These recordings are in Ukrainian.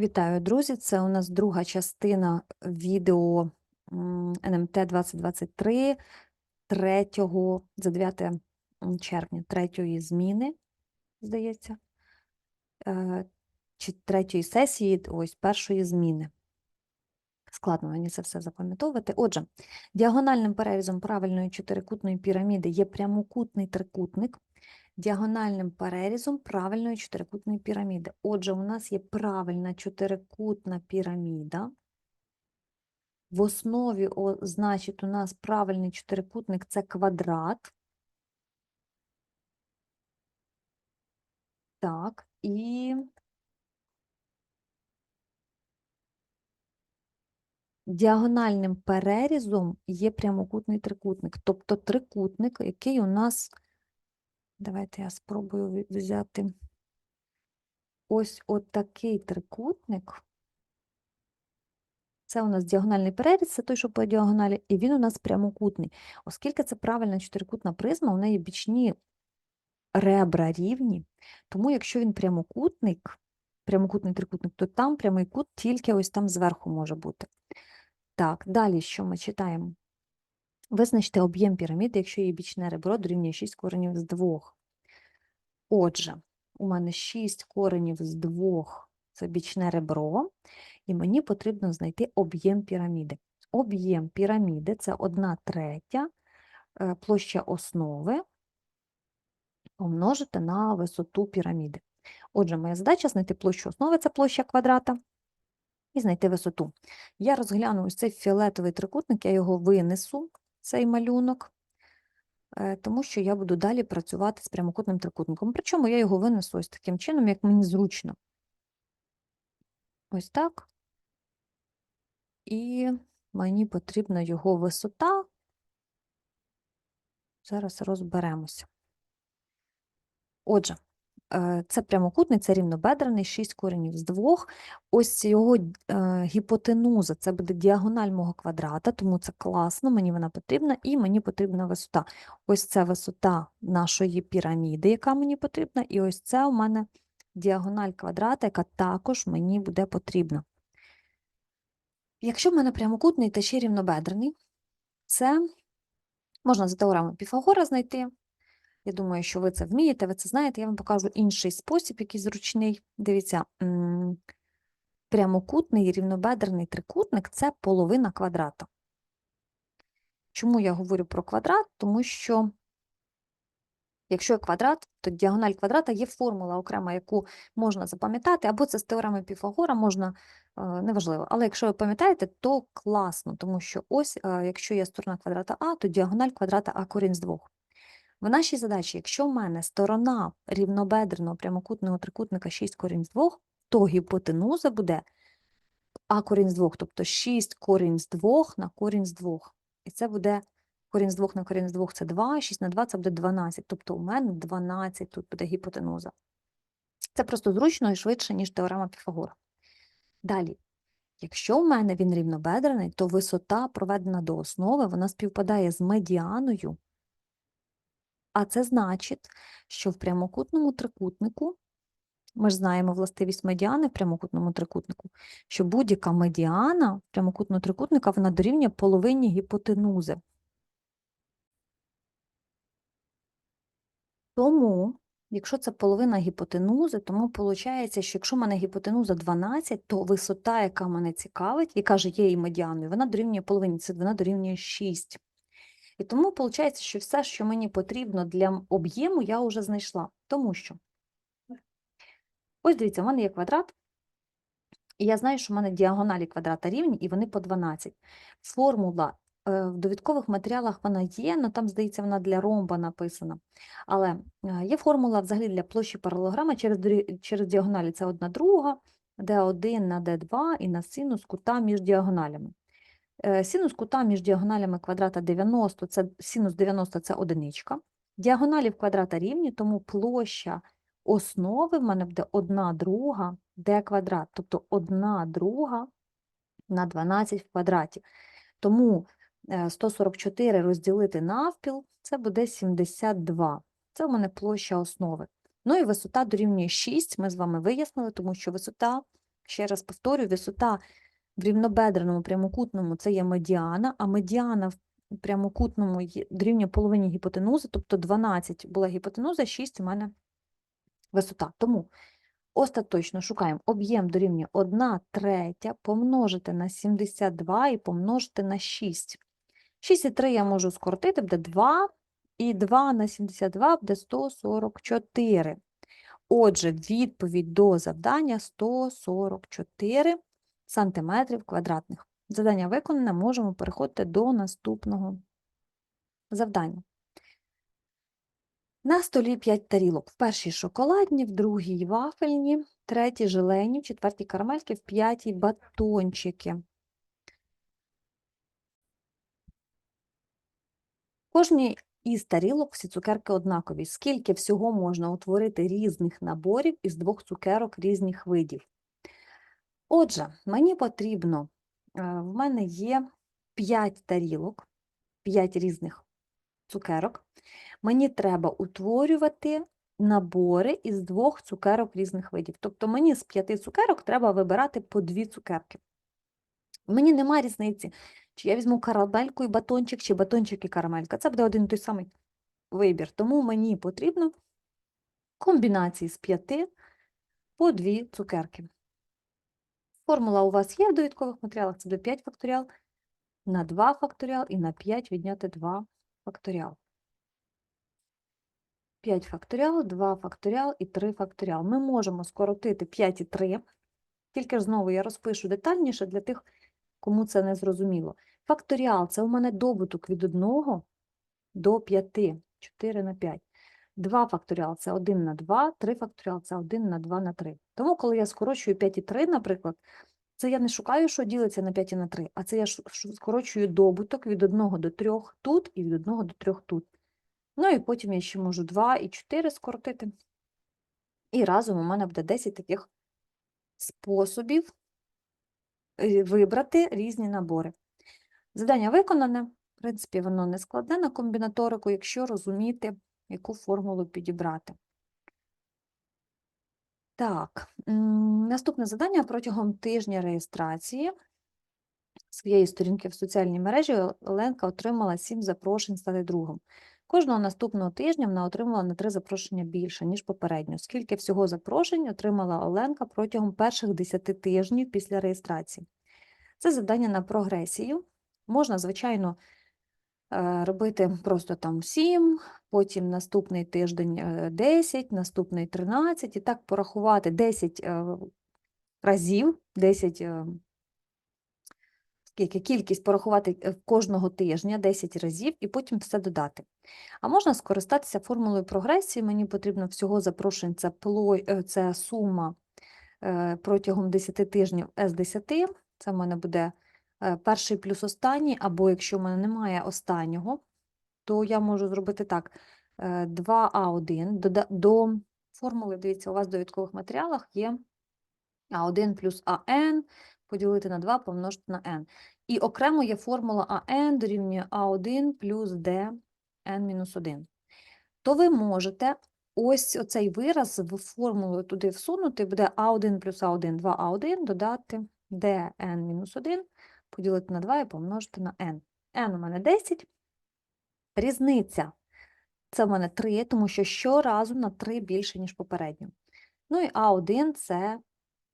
Вітаю, друзі! Це у нас друга частина відео НМТ 2023 3 за 9 м, червня, третьої зміни, здається, е, чи третьої сесії, ось першої зміни. Складно мені це все запам'ятовувати. Отже, діагональним перерізом правильної чотирикутної піраміди є прямокутний трикутник, діагональним перерізом правильної чотирикутної піраміди. Отже, у нас є правильна чотирикутна піраміда. В основі, о, значить, у нас правильний чотирикутник це квадрат. Так, і діагональним перерізом є прямокутний трикутник, тобто трикутник, який у нас, давайте я спробую взяти ось от такий трикутник. Це у нас діагональний переріз, це той, що по діагоналі, і він у нас прямокутний. Оскільки це правильна чотирикутна призма, у неї бічні ребра рівні, тому якщо він прямокутник, прямокутний трикутник, то там прямий кут тільки ось там зверху може бути. Так, далі що ми читаємо? Визначте об'єм піраміди, якщо її бічне ребро дорівнює 6 коренів з 2. Отже, у мене 6 коренів з 2 – це бічне ребро, і мені потрібно знайти об'єм піраміди. Об'єм піраміди – це 1 третя е, площа основи помножити на висоту піраміди. Отже, моя задача знайти площу основи, це площа квадрата, і знайти висоту. Я розгляну ось цей фіолетовий трикутник, я його винесу, цей малюнок, е, тому що я буду далі працювати з прямокутним трикутником. Причому я його винесу ось таким чином, як мені зручно. Ось так. І мені потрібна його висота. Зараз розберемося. Отже, це прямокутний, це рівнобедрений, 6 коренів з 2. Ось його е, гіпотенуза, це буде діагональ мого квадрата, тому це класно, мені вона потрібна, і мені потрібна висота. Ось це висота нашої піраміди, яка мені потрібна, і ось це у мене діагональ квадрата, яка також мені буде потрібна. Якщо в мене прямокутний та ще рівнобедрений, це можна за теоремою Піфагора знайти. Я думаю, що ви це вмієте, ви це знаєте. Я вам покажу інший спосіб, який зручний. Дивіться, прямокутний рівнобедрений трикутник це половина квадрата. Чому я говорю про квадрат? Тому що, якщо є квадрат, то діагональ квадрата є формула окрема, яку можна запам'ятати, або це з теореми Піфагора, можна, е, неважливо. Але якщо ви пам'ятаєте, то класно, тому що ось, е, якщо є сторона квадрата А, то діагональ квадрата А корінь з двох. В нашій задачі, якщо в мене сторона рівнобедреного прямокутного трикутника 6 корінь з 2, то гіпотенуза буде а корінь з 2, тобто 6 корінь з 2 на корінь з 2. І це буде корінь з 2 на корінь з 2 – це 2, 6 на 2 – це буде 12. Тобто у мене 12 тут буде гіпотенуза. Це просто зручно і швидше, ніж теорема Піфагора. Далі. Якщо в мене він рівнобедрений, то висота, проведена до основи, вона співпадає з медіаною а це значить, що в прямокутному трикутнику, ми ж знаємо властивість медіани в прямокутному трикутнику, що будь-яка медіана прямокутного трикутника вона дорівнює половині гіпотенузи. Тому, якщо це половина гіпотенузи, тому виходить, що якщо в мене гіпотенуза 12, то висота, яка мене цікавить, яка ж є і медіаною, вона дорівнює половині, це вона дорівнює 6. І тому виходить, що все, що мені потрібно для об'єму, я вже знайшла. Тому що, ось дивіться, в мене є квадрат, і я знаю, що в мене діагоналі квадрата рівні, і вони по 12. Формула е, в довідкових матеріалах вона є, але там, здається, вона для ромба написана. Але е, є формула взагалі для площі паралелограма через, через діагоналі. Це одна друга, d1 на d2 і на синус кута між діагоналями. Е, Синус кута між діагоналями квадрата 90, це синус 90 це одиничка. Діагоналів квадрата рівні, тому площа основи в мене буде 1 друга d квадрат, тобто 1 друга на 12 в квадраті. Тому е, 144 розділити навпіл це буде 72. Це у мене площа основи. Ну і висота дорівнює 6, ми з вами вияснили, тому що висота Ще раз повторюю, висота в рівнобедреному прямокутному це є медіана, а медіана в прямокутному дорівнює половині гіпотенузи, тобто 12 була гіпотенуза, 6 у мене висота. Тому остаточно шукаємо об'єм дорівнює 1 третя помножити на 72 і помножити на 6. 6 і 3 я можу скоротити, буде 2, і 2 на 72 буде 144. Отже, відповідь до завдання 144 сантиметрів квадратних. Завдання виконане, можемо переходити до наступного завдання. На столі 5 тарілок. В першій шоколадні, в другій вафельні, третій желені, в четвертій карамельки, в п'ятій батончики. Кожній із тарілок всі цукерки однакові. Скільки всього можна утворити різних наборів із двох цукерок різних видів? Отже, мені потрібно, е, в мене є 5 тарілок, 5 різних цукерок. Мені треба утворювати набори із двох цукерок різних видів. Тобто мені з п'яти цукерок треба вибирати по дві цукерки. Мені немає різниці, чи я візьму карамельку і батончик, чи батончик і карамелька. Це буде один і той самий вибір. Тому мені потрібно комбінації з п'яти по дві цукерки. Формула у вас є в довідкових матеріалах, це буде 5 факторіал на 2 факторіал і на 5 відняти 2 факторіал. 5 факторіал, 2 факторіал і 3 факторіал. Ми можемо скоротити 5 і 3, тільки ж знову я розпишу детальніше для тих, кому це не зрозуміло. Факторіал – це у мене добуток від 1 до 5, 4 на 5. 2 факторіал – це 1 на 2, 3 факторіал – це 1 на 2 на 3. Тому, коли я скорочую 5 і 3, наприклад, це я не шукаю, що ділиться на 5 і на 3, а це я скорочую добуток від 1 до 3 тут і від 1 до 3 тут. Ну і потім я ще можу 2 і 4 скоротити. І разом у мене буде 10 таких способів е, вибрати різні набори. Завдання виконане. В принципі, воно не складне на комбінаторику, якщо розуміти, яку формулу підібрати. Так, наступне завдання протягом тижня реєстрації своєї сторінки в соціальній мережі Оленка отримала 7 запрошень стати другом. Кожного наступного тижня вона отримала на 3 запрошення більше, ніж попередньо. Скільки всього запрошень отримала Оленка протягом перших 10 тижнів після реєстрації? Це завдання на прогресію. Можна, звичайно, робити просто там 7, потім наступний тиждень е, 10, наступний 13, і так порахувати 10 е, разів, 10 е, скільки, кількість порахувати е, кожного тижня 10 разів і потім все додати. А можна скористатися формулою прогресії. Мені потрібно всього запрошень, це, плой, е, це сума е, протягом 10 тижнів з 10. Це в мене буде е, перший плюс останній, або якщо в мене немає останнього, то я можу зробити так: е, 2А1 дода- до формули, дивіться, у вас в довідкових матеріалах є А1 плюс АН поділити на 2 помножити на n. І окремо є формула АН дорівнює А1 плюс D n-1. То ви можете ось оцей вираз в формулу туди всунути, буде А1 плюс А1, 2А1, додати dn-1, поділити на 2 і помножити на n. n у мене 10. Різниця це в мене 3, тому що щоразу на 3 більше, ніж попередньо. Ну і А1 це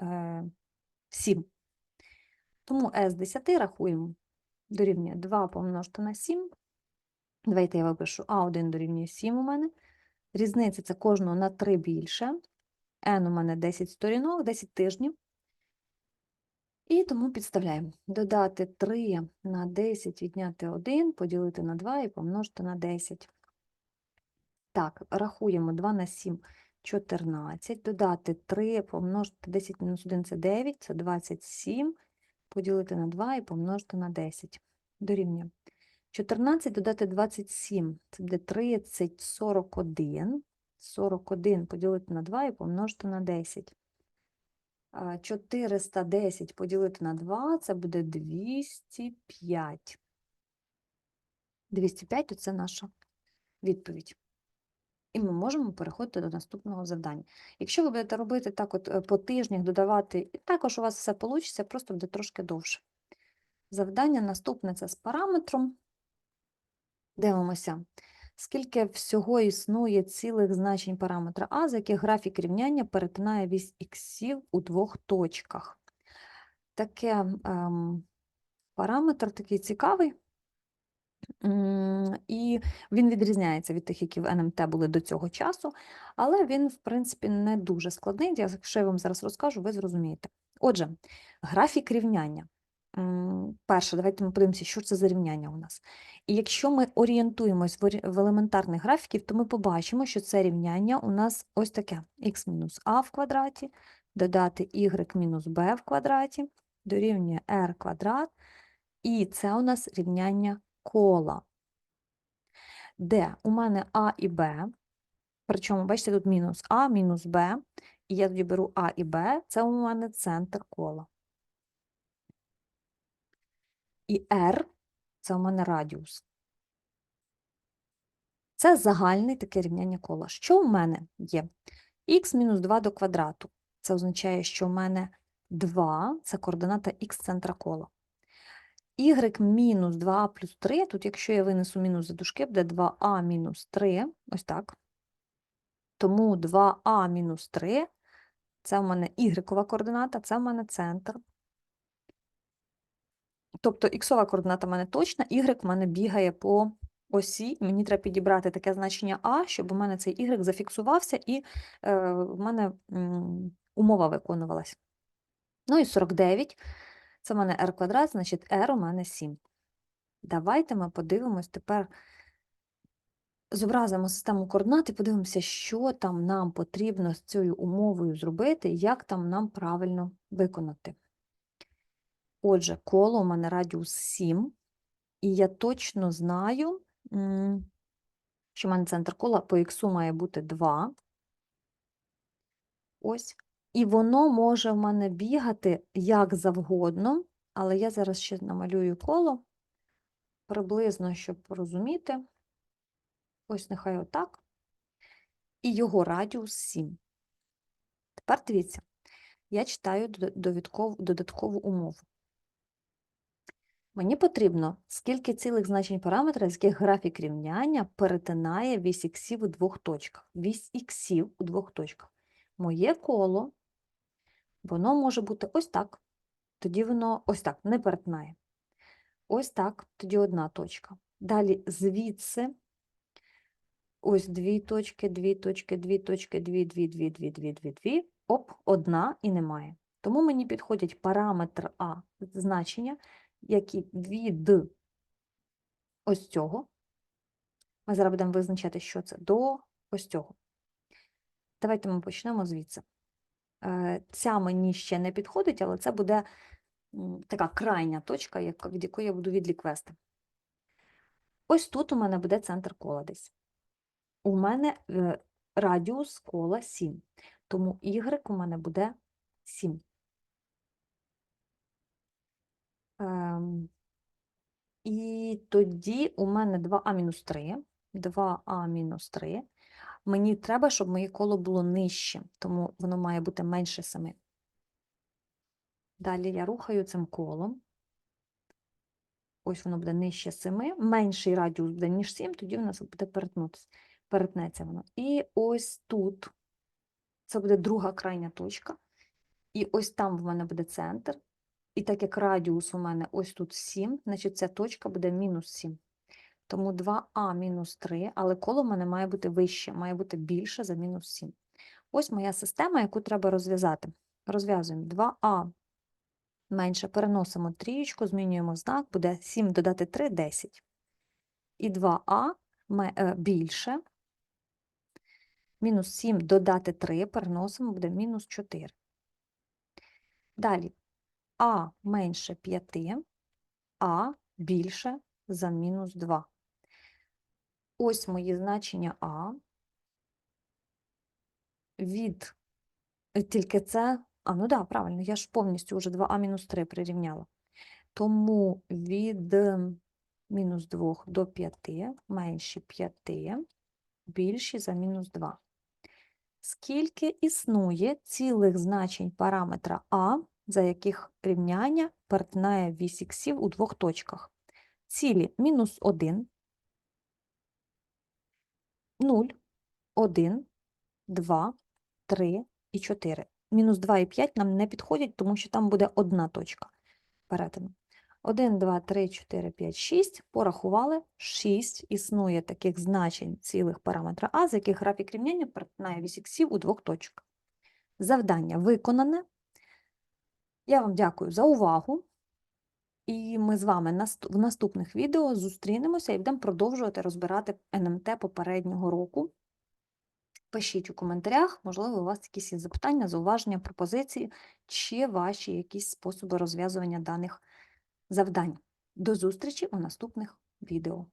е, 7. Тому з 10 рахуємо дорівнює 2 помножити на 7. Давайте я випишу А1 дорівнює 7 у мене. Різниця це кожного на 3 більше. N у мене 10 сторінок, 10 тижнів. І тому підставляємо. Додати 3 на 10, відняти 1, поділити на 2 і помножити на 10. Так, рахуємо 2 на 7 – 14. Додати 3, помножити 10 мінус 1 – це 9, це 27. Поділити на 2 і помножити на 10. Дорівнює. 14 додати 27, це буде 30, 41. 41 поділити на 2 і помножити на 10. А, 410 поділити на 2, це буде 205. 205 – це наша відповідь. І ми можемо переходити до наступного завдання. Якщо ви будете робити так от е, по тижнях, додавати, також у вас все вийде, просто буде трошки довше. Завдання наступне це з параметром. Дивимося, скільки всього існує цілих значень параметра А, з яких графік рівняння перетинає вісь іксів у двох точках. Таке ем, параметр такий цікавий. І він відрізняється від тих, які в НМТ були до цього часу, але він, в принципі, не дуже складний. Якщо я вам зараз розкажу, ви зрозумієте. Отже, графік рівняння. Перше, давайте ми подивимося, що це за рівняння у нас. І якщо ми орієнтуємось в елементарних графіків, то ми побачимо, що це рівняння у нас ось таке: х мінус а в квадраті, додати y мінус b в квадраті, дорівнює r квадрат, і це у нас рівняння кола, де у мене А і Б, причому, бачите, тут мінус А, мінус Б, і я тоді беру А і Б, це у мене центр кола. І R – це у мене радіус. Це загальне таке рівняння кола. Що у мене є? х мінус 2 до квадрату. Це означає, що у мене 2 – це координата х центра кола. y мінус 2а плюс 3, тут якщо я винесу мінус за дужки, буде 2а мінус 3, ось так. Тому 2а мінус 3, це в мене y координата, це в мене центр. Тобто іксова координата в мене точна, y в мене бігає по осі, мені треба підібрати таке значення а, щоб у мене цей y зафіксувався і е, в мене м, умова виконувалась. Ну і 49, це в мене r квадрат, значить r у мене 7. Давайте ми подивимось тепер, зобразимо систему координат і подивимося, що там нам потрібно з цією умовою зробити, як там нам правильно виконати. Отже, коло у мене радіус 7, і я точно знаю, що в мене центр кола по х має бути 2. Ось. І воно може в мене бігати як завгодно, але я зараз ще намалюю коло приблизно, щоб розуміти. Ось нехай отак. І його радіус 7. Тепер дивіться, я читаю дода- додаткову умову. Мені потрібно, скільки цілих значень параметра, з яких графік рівняння перетинає вісь іксів у двох точках. Вісь іксів у двох точках. Моє коло, воно може бути ось так. Тоді воно ось так не перетинає. Ось так, тоді одна точка. Далі звідси ось дві точки, дві точки, дві точки, дві, дві, дві, дві, дві, дві, дві. Оп, одна і немає. Тому мені підходять параметр А значення, які від ось цього. Ми зараз будемо визначати, що це, до ось цього. Давайте ми почнемо звідси. Е, Ця мені ще не підходить, але це буде така крайня точка, від якої я буду відлік вести. Ось тут у мене буде центр кола десь. У мене е, радіус кола 7, тому y у мене буде 7. Ем, і тоді у мене 2а-3, 2а-3. Мені треба, щоб моє коло було нижче, тому воно має бути менше 7. Далі я рухаю цим колом. Ось воно буде нижче 7, менший радіус буде, ніж 7, тоді в нас буде перетнеться воно. І ось тут, це буде друга крайня точка, і ось там в мене буде центр. І так як радіус у мене ось тут 7, значить ця точка буде мінус 7. Тому 2а мінус 3, але коло в мене має бути вище, має бути більше за мінус 7. Ось моя система, яку треба розв'язати. Розв'язуємо 2а менше, переносимо трієчку, змінюємо знак, буде 7 додати 3 – 10. І 2а е, більше, мінус 7 додати 3, переносимо, буде мінус 4. Далі а менше 5, а більше за мінус 2. Ось мої значення а. Від е, тільки це, а ну да, правильно, я ж повністю вже 2а мінус 3 прирівняла. Тому від мінус 2 до 5 менше 5 більші за мінус 2. Скільки існує цілих значень параметра А, за яких рівняння перетинає вісь іксів у двох точках? Цілі мінус 1, 0, 1, 2, 3 і 4. Мінус 2 і 5 нам не підходять, тому що там буде одна точка перетину. 1, 2, 3, 4, 5, 6. Порахували. 6 існує таких значень цілих параметра А, з яких графік рівняння перетинає вісь іксів у двох точках. Завдання виконане. Я вам дякую за увагу. І ми з вами в наступних відео зустрінемося і будемо продовжувати розбирати НМТ попереднього року. Пишіть у коментарях, можливо, у вас якісь є запитання, зауваження, пропозиції чи ваші якісь способи розв'язування даних завдань. До зустрічі у наступних відео.